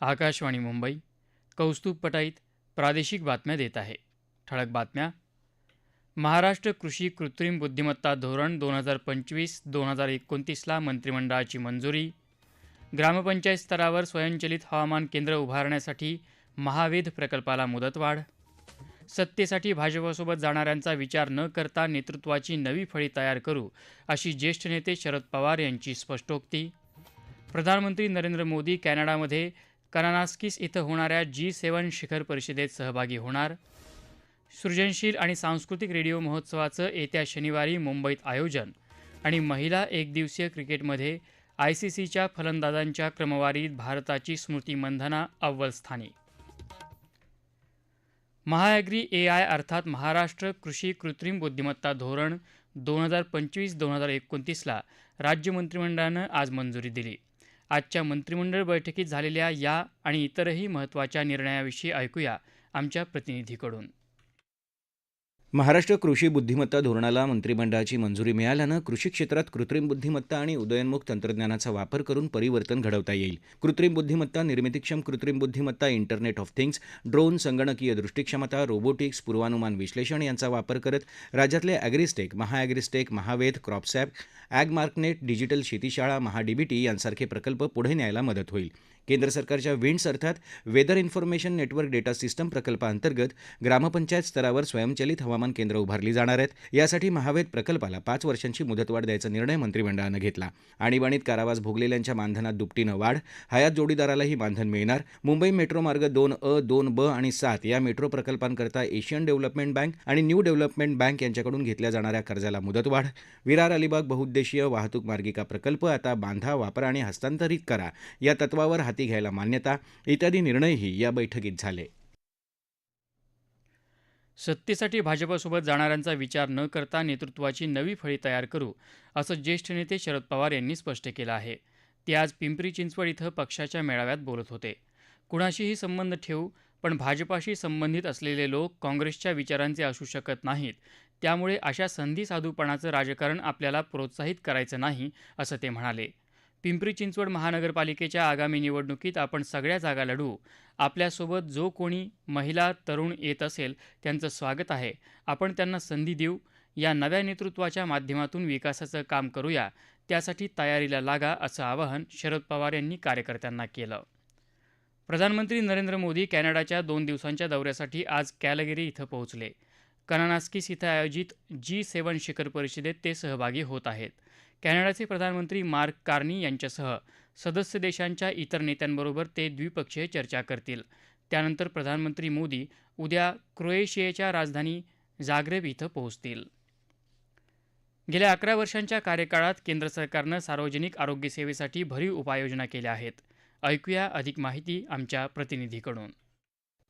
आकाशवाणी मुंबई कौस्तुभ पटाईत प्रादेशिक बातम्या देत आहे. ठळक बातम्या. महाराष्ट्र कृषी कृत्रिम बुद्धिमत्ता धोरण दोन हजार पंचवीस दोन हजार एकोणतीसला मंत्रिमंडळाची मंजुरी. ग्रामपंचायत स्तरावर स्वयंचलित हवामान केंद्र उभारण्यासाठी महावेध प्रकल्पाला मुदतवाढ. सत्तेसाठी भाजपसोबत जाणाऱ्यांचा विचार न करता नेतृत्वाची नवी फळी तयार करू अशी ज्येष्ठ नेते शरद पवार यांची स्पष्टोक्ती. प्रधानमंत्री नरेंद्र मोदी कॅनडामध्ये कनानास्किस इथं होणाऱ्या जी सेवन शिखर परिषदेत सहभागी होणार. सृजनशील आणि सांस्कृतिक रेडिओ महोत्सवाचं येत्या शनिवारी मुंबईत आयोजन आणि महिला एकदिवसीय क्रिकेटमध्ये आय सी सीच्या फलंदाजांच्या क्रमवारीत भारताची स्मृती मंधना अव्वल स्थानी महाॲग्री ए आय अर्थात महाराष्ट्र कृषी कृत्रिम बुद्धिमत्ता धोरण दोन हजार पंचवीस दोन हजार एकोणतीसला राज्य मंत्रिमंडळानं आज मंजुरी दिली. आजच्या मंत्रिमंडळ बैठकीत झालेल्या या आणि इतरही महत्त्वाच्या निर्णयाविषयी ऐकूया आमच्या प्रतिनिधीकडून. महाराष्ट्र कृषी बुद्धिमत्ता धोरणाला मंत्रिमंडळाची मंजुरी मिळाल्यानं कृषी क्षेत्रात कृत्रिम बुद्धिमत्ता आणि उदयोन्मुख तंत्रज्ञानाचा वापर करून परिवर्तन घडवता येईल. कृत्रिम बुद्धिमत्ता निर्मितीक्षम कृत्रिम बुद्धिमत्ता इंटरनेट ऑफ थिंग्स ड्रोन संगणकीय दृष्टीक्षमता रोबोटिक्स पूर्वानुमान विश्लेषण यांचा वापर करत राज्यातले ॲग्रिस्टेक महाॲग्रिस्टेक महावेध क्रॉपसॅप ॲगमार्कनेट डिजिटल शेतीशाळा महाडीबीटी यांसारखे प्रकल्प पुढे न्यायला मदत होईल. केंद्र सरकारच्या विंड्स अर्थात weather information network data system प्रकल्पाअंतर्गत ग्रामपंचायत स्तरावर स्वयंचलित हवामान केंद्र उभारली जाणार आहेत. यासाठी महावेद प्रकल्पाला पाच वर्षांची मुदतवाढ द्यायचा निर्णय मंत्रिमंडळानं घेतला. आणीबाणीत कारावास भोगलेल्यांच्या मानधनात दुपटीनं वाढ हयात जोडीदारालाही मानधन मिळणार. मुंबई मेट्रो मार्ग दोन अ दोन ब आणि सात या मेट्रो प्रकल्पांकरता एशियन डेव्हलपमेंट बँक आणि न्यू डेव्हलपमेंट बँक यांच्याकडून घेतल्या जाणाऱ्या कर्जाला मुदतवाढ विरार अलिबाग बहुउद्देशीय वाहतूक मार्गिका प्रकल्प आता बांधा वापरा आणि हस्तांतरित करा. या तत्वावर हाती घ्यायला मान्यता इत्यादी निर्णयही या बैठकीत झाले. सत्तेसाठी भाजपसोबत जाणाऱ्यांचा विचार न करता नेतृत्वाची नवी फळी तयार करू असं ज्येष्ठ नेते शरद पवार यांनी स्पष्ट केलं आहे. ते आज पिंपरी चिंचवड इथं पक्षाच्या मेळाव्यात बोलत होते. कुणाशीही संबंध ठेवू पण भाजपाशी संबंधित असलेले लोक काँग्रेसच्या विचारांचे असू शकत नाहीत. त्यामुळे अशा संधी साधूपणाचं राजकारण आपल्याला प्रोत्साहित करायचं नाही असं ते म्हणाले. पिंपरी चिंचवड महानगरपालिकेच्या आगामी निवडणुकीत आपण सगळ्या जागा लढू. आपल्यासोबत जो कोणी महिला तरुण येत असेल त्यांचं स्वागत आहे. आपण त्यांना संधी देऊ. या नव्या नेतृत्वाच्या माध्यमातून विकासाचं काम करूया. त्यासाठी तयारीला लागा असं आवाहन शरद पवार यांनी कार्यकर्त्यांना केलं. प्रधानमंत्री नरेंद्र मोदी कॅनडाच्या दोन दिवसांच्या दौऱ्यासाठी आज कॅलगरी इथं पोहोचले. कनानास्किस इथं आयोजित जी सेवन शिखर परिषदेत ते सहभागी होत आहेत. कॅनडाचे प्रधानमंत्री मार्क कार्नी यांच्यासह सदस्य देशांच्या इतर नेत्यांबरोबर ते द्विपक्षीय चर्चा करतील. त्यानंतर प्रधानमंत्री मोदी उद्या क्रोएशियाच्या राजधानी जाग्रेब इथं पोहोचतील. गेल्या अकरा वर्षांच्या कार्यकाळात केंद्र सरकारनं सार्वजनिक आरोग्य सेवेसाठी भरीव उपाययोजना केल्या आहेत. ऐकूया अधिक माहिती आमच्या प्रतिनिधीकडून.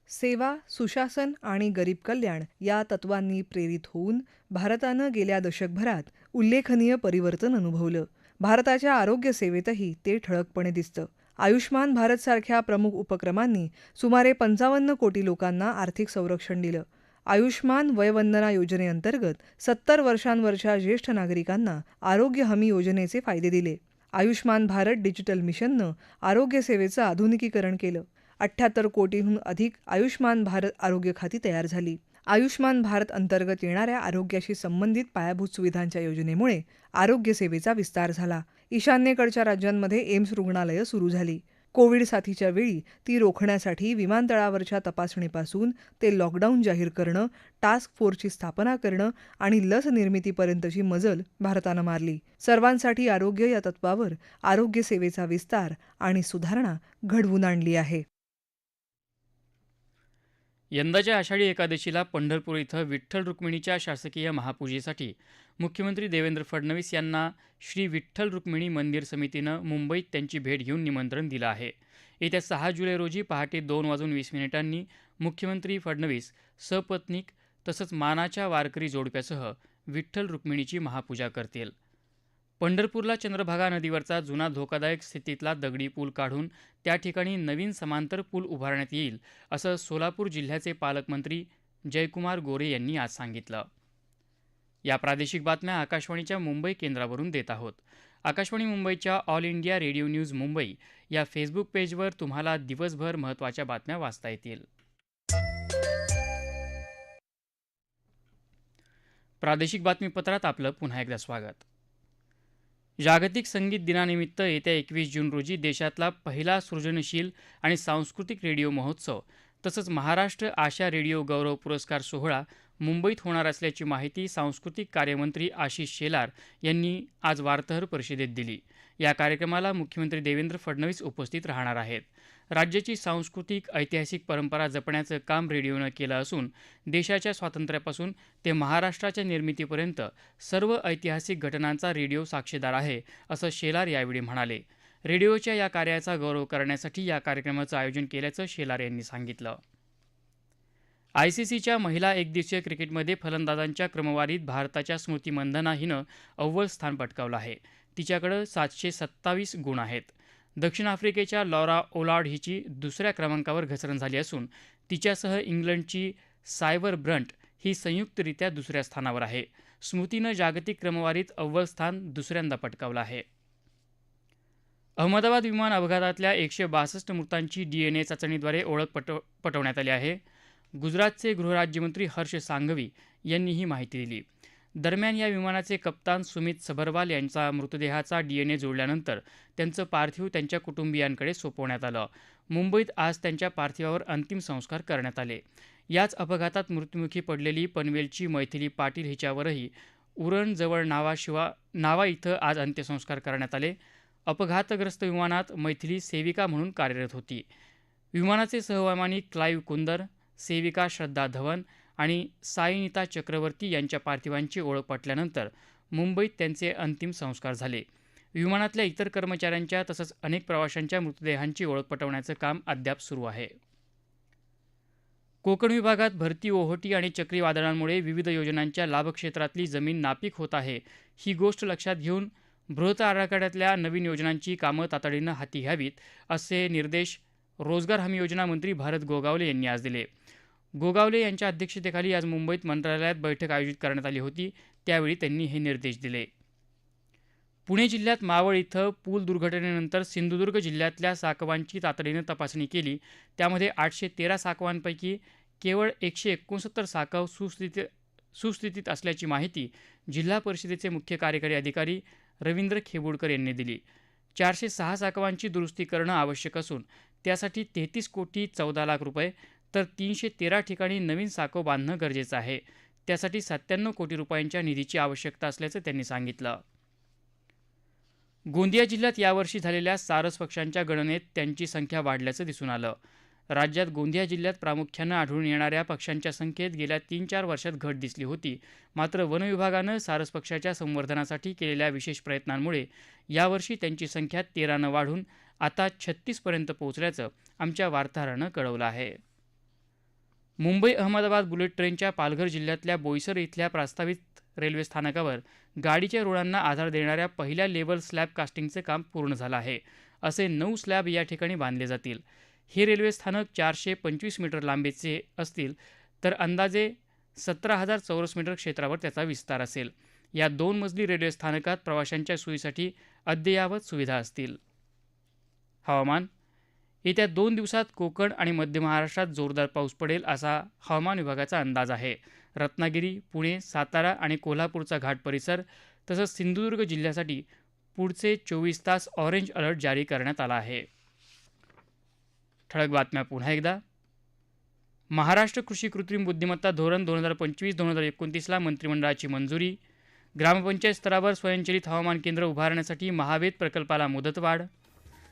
सेवा सुशासन आणि गरीब कल्याण या तत्वांनी प्रेरित होऊन भारतानं गेल्या दशकभरात उल्लेखनीय परिवर्तन अनुभवलं. भारताच्या आरोग्य सेवेतही ते ठळकपणे दिसतं. आयुष्मान भारतसारख्या प्रमुख उपक्रमांनी सुमारे पंचावन्न कोटी लोकांना आर्थिक संरक्षण दिलं. आयुष्मान वयवंदना योजनेअंतर्गत सत्तर वर्षांवरच्या ज्येष्ठ नागरिकांना आरोग्य हमी योजनेचे फायदे दिले. आयुष्मान भारत डिजिटल मिशननं आरोग्य सेवेचं आधुनिकीकरण केलं. अठ्ठ्याहत्तर कोटींहून अधिक आयुष्मान भारत आरोग्य खाती तयार झाली. आयुष्मान भारत अंतर्गत येणाऱ्या आरोग्याशी संबंधित पायाभूत सुविधांच्या योजनेमुळे आरोग्यसेवेचा विस्तार झाला. ईशान्येकडच्या राज्यांमध्ये एम्स रुग्णालयं सुरू झाली. कोविड साथीच्या वेळी ती रोखण्यासाठी विमानतळावरच्या तपासणीपासून ते लॉकडाऊन जाहीर करणं टास्क फोर्सची स्थापना करणं आणि लस निर्मितीपर्यंतची मजल भारतानं मारली. सर्वांसाठी आरोग्य या तत्वावर आरोग्य सेवेचा विस्तार आणि सुधारणा घडवून आणली आहे. यंदाच्या आषाढी एकादशीला पंढरपूर इथं विठ्ठल रुक्मिणीच्या शासकीय महापूजेसाठी मुख्यमंत्री देवेंद्र फडणवीस यांना श्री विठ्ठल रुक्मिणी मंदिर समितीनं मुंबईत त्यांची भेट घेऊन निमंत्रण दिलं आहे. येत्या सहा जुलै रोजी पहाटे दोन वाजून वीस मिनिटांनी मुख्यमंत्री फडणवीस सपत्नीक तसंच मानाच्या वारकरी जोडप्यासह विठ्ठल रुक्मिणीची महापूजा करतील. पंढरपूरला चंद्रभागा नदीवरचा जुना धोकादायक स्थितीतला दगडी पूल काढून त्या ठिकाणी नवीन समांतर पूल उभारण्यात येईल असं सोलापूर जिल्ह्याचे पालकमंत्री जयकुमार गोरे यांनी आज सांगितलं. या प्रादेशिक बातम्या आकाशवाणीच्या मुंबई केंद्रावरून देत आहोत. आकाशवाणी मुंबईच्या All India Radio News Mumbai या फेसबुक पेजवर तुम्हाला दिवसभर महत्त्वाच्या बातम्या वाचता येतील. प्रादेशिक बातमीपत्रात आपलं पुन्हा एकदा स्वागत. जागतिक संगीत दिनानिमित्त येत्या एकवीस जून रोजी देशातला पहिला सृजनशील आणि सांस्कृतिक रेडिओ महोत्सव तसंच महाराष्ट्र आशा रेडिओ गौरव पुरस्कार सोहळा मुंबईत होणार असल्याची माहिती सांस्कृतिक कार्यमंत्री आशिष शेलार यांनी आज वार्ताहर परिषदेत दिली. या कार्यक्रमाला मुख्यमंत्री देवेंद्र फडणवीस उपस्थित राहणार आहेत. राज्याची सांस्कृतिक ऐतिहासिक परंपरा जपण्याचं काम रेडिओनं केलं असून देशाच्या स्वातंत्र्यापासून ते महाराष्ट्राच्या निर्मितीपर्यंत सर्व ऐतिहासिक घटनांचा रेडिओ साक्षीदार आहे असं शेलार यावेळी म्हणाले. रेडिओच्या या कार्याचा गौरव करण्यासाठी या कार्यक्रमाचं आयोजन केल्याचं शेलार यांनी सांगितलं. आयसीसीच्या महिला एकदिवसीय क्रिकेटमध्ये फलंदाजांच्या क्रमवारीत भारताच्या स्मृती मंधना हिनं अव्वल स्थान पटकावलं आहे. तिच्याकडं सातशे सत्तावीस गुण आहेत. दक्षिण आफ्रिकेच्या लॉरा ओलार्ड हिची दुसऱ्या क्रमांकावर घसरण झाली असून तिच्यासह इंग्लंडची सायवर ब्रंट ही संयुक्तरित्या दुसऱ्या स्थानावर आहे. स्मृतीनं जागतिक क्रमवारीत अव्वल स्थान दुसऱ्यांदा पटकावलं आहे. अहमदाबाद विमान अपघातातल्या एकशे बासष्ट मृतांची डीएनए चाचणीद्वारे ओळख पटव पटवण्यात आली आहे. गुजरातचे गृहराज्यमंत्री हर्ष सांघवी यांनी ही माहिती दिली. दरम्यान या विमानाचे कप्तान सुमित सबरवाल यांचा मृतदेहाचा डीएनए जोडल्यानंतर त्यांचं पार्थिव त्यांच्या कुटुंबियांकडे सोपवण्यात आलं. मुंबईत आज त्यांच्या पार्थिवावर अंतिम संस्कार करण्यात आले. याच अपघातात मृत्युमुखी पडलेली पनवेलची मैथिली पाटील हिच्यावरही उरण जवळ नावाशिवा नावा इथं आज अंत्यसंस्कार करण्यात आले. अपघातग्रस्त विमानात मैथिली सेविका म्हणून कार्यरत होती. विमानाचे सहवैमानिक क्लाईव्ह कुंदर सेविका श्रद्धा धवन आणि साईनिता चक्रवर्ती यांच्या पार्थिवांची ओळख पटल्यानंतर मुंबईत त्यांचे अंतिम संस्कार झाले. विमानातल्या इतर कर्मचाऱ्यांच्या तसंच अनेक प्रवाशांच्या मृतदेहांची ओळख पटवण्याचं काम अद्याप सुरू आहे. कोकण विभागात भरती ओहोटी आणि चक्रीवादळांमुळे विविध योजनांच्या लाभक्षेत्रातली जमीन नापीक होत आहे ही गोष्ट लक्षात घेऊन बृहत आराखड्यातल्या नवीन योजनांची कामं तातडीनं हाती घ्यावीत असे निर्देश रोजगार हमी योजना मंत्री भारत गोगावले यांनी आज दिले. गोगावले यांच्या अध्यक्षतेखाली आज मुंबईत मंत्रालयात बैठक आयोजित करण्यात आली होती. त्यावेळी त्यांनी हे निर्देश दिले. पुणे जिल्ह्यात मावळ इथं पूल दुर्घटनेनंतर सिंधुदुर्ग जिल्ह्यातल्या साकवांची तातडीनं तपासणी केली. त्यामध्ये आठशे तेरा साकवांपैकी केवळ एकशे एकोणसत्तर साकव सुस्थिती सुस्थितीत असल्याची माहिती जिल्हा परिषदेचे मुख्य कार्यकारी अधिकारी रवींद्र खेबुडकर यांनी दिली. चारशे सहा साकवांची दुरुस्ती करणं आवश्यक असून त्यासाठी तेहतीस कोटी चौदा लाख रुपये तर तीनशे तेरा ठिकाणी नवीन साको बांधणं गरजेचं आहे. त्यासाठी सत्त्याण्णव कोटी रुपयांच्या निधीची आवश्यकता असल्याचं त्यांनी सांगितलं. गोंदिया जिल्ह्यात यावर्षी झालेल्या सारस पक्ष्यांच्या गणनेत त्यांची संख्या वाढल्याचं दिसून आलं. राज्यात गोंदिया जिल्ह्यात प्रामुख्यानं आढळून येणाऱ्या पक्ष्यांच्या संख्येत गेल्या तीन चार वर्षात घट दिसली होती. मात्र वन विभागानं सारस पक्ष्याच्या संवर्धनासाठी केलेल्या विशेष प्रयत्नांमुळे यावर्षी त्यांची संख्या तेरानं वाढून आता छत्तीसपर्यंत पोहोचल्याचं आमच्या वार्ताहरानं कळवलं आहे. मुंबई अहमदाबाद बुलेट ट्रेनच्या पालघर जिल्ह्यातल्या बोईसर इथल्या प्रस्तावित रेल्वे स्थानकावर गाडीच्या रुळांना आधार देणाऱ्या पहिल्या लेवल स्लॅब कास्टिंगचं काम पूर्ण झालं आहे. असे नऊ स्लॅब या ठिकाणी बांधले जातील. हे रेल्वे स्थानक चारशे पंचवीस मीटर लांबीचे असतील तर अंदाजे सतरा हजार चौरस मीटर क्षेत्रावर त्याचा विस्तार असेल. या दोन मजली रेल्वे स्थानकात प्रवाशांच्या सोयीसाठी अद्ययावत सुविधा असतील. हवामान येत्या दोन दिवसात कोकण आणि मध्य महाराष्ट्रात जोरदार पाऊस पडेल असा हवामान विभागाचा अंदाज आहे. रत्नागिरी पुणे सातारा आणि कोल्हापूरचा घाट परिसर तसंच सिंधुदुर्ग जिल्ह्यासाठी पुढचे चोवीस तास ऑरेंज अलर्ट जारी करण्यात आला आहे. ठळक बातम्या पुन्हा एकदा. महाराष्ट्र कृषी कृत्रिम बुद्धिमत्ता धोरण दोन हजार पंचवीस दोन हजार एकोणतीसला मंत्रिमंडळाची मंजुरी. ग्रामपंचायत स्तरावर स्वयंचलित हवामान केंद्र उभारण्यासाठी महावेद प्रकल्पाला मुदतवाढ.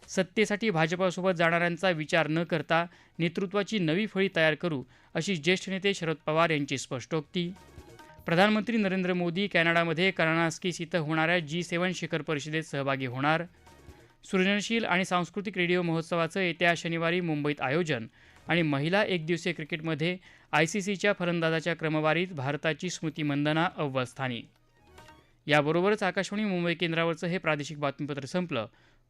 सत्तेसाठी भाजपासोबत जाणाऱ्यांचा विचार न करता नेतृत्वाची नवी फळी तयार करू अशी ज्येष्ठ नेते शरद पवार यांची स्पष्टोक्ती. प्रधानमंत्री नरेंद्र मोदी कॅनडामध्ये कर्नास्कीस इथं होणाऱ्या जी सेवन शिखर परिषदेत सहभागी होणार. सृजनशील आणि सांस्कृतिक रेडिओ महोत्सवाचं येत्या शनिवारी मुंबईत आयोजन आणि महिला एकदिवसीय क्रिकेटमध्ये आय सी सीच्या फलंदाजाच्या क्रमवारीत भारताची स्मृती मंदना अव्वल स्थानी. याबरोबरच आकाशवाणी मुंबई केंद्रावरचं हे प्रादेशिक बातमीपत्र संपलं.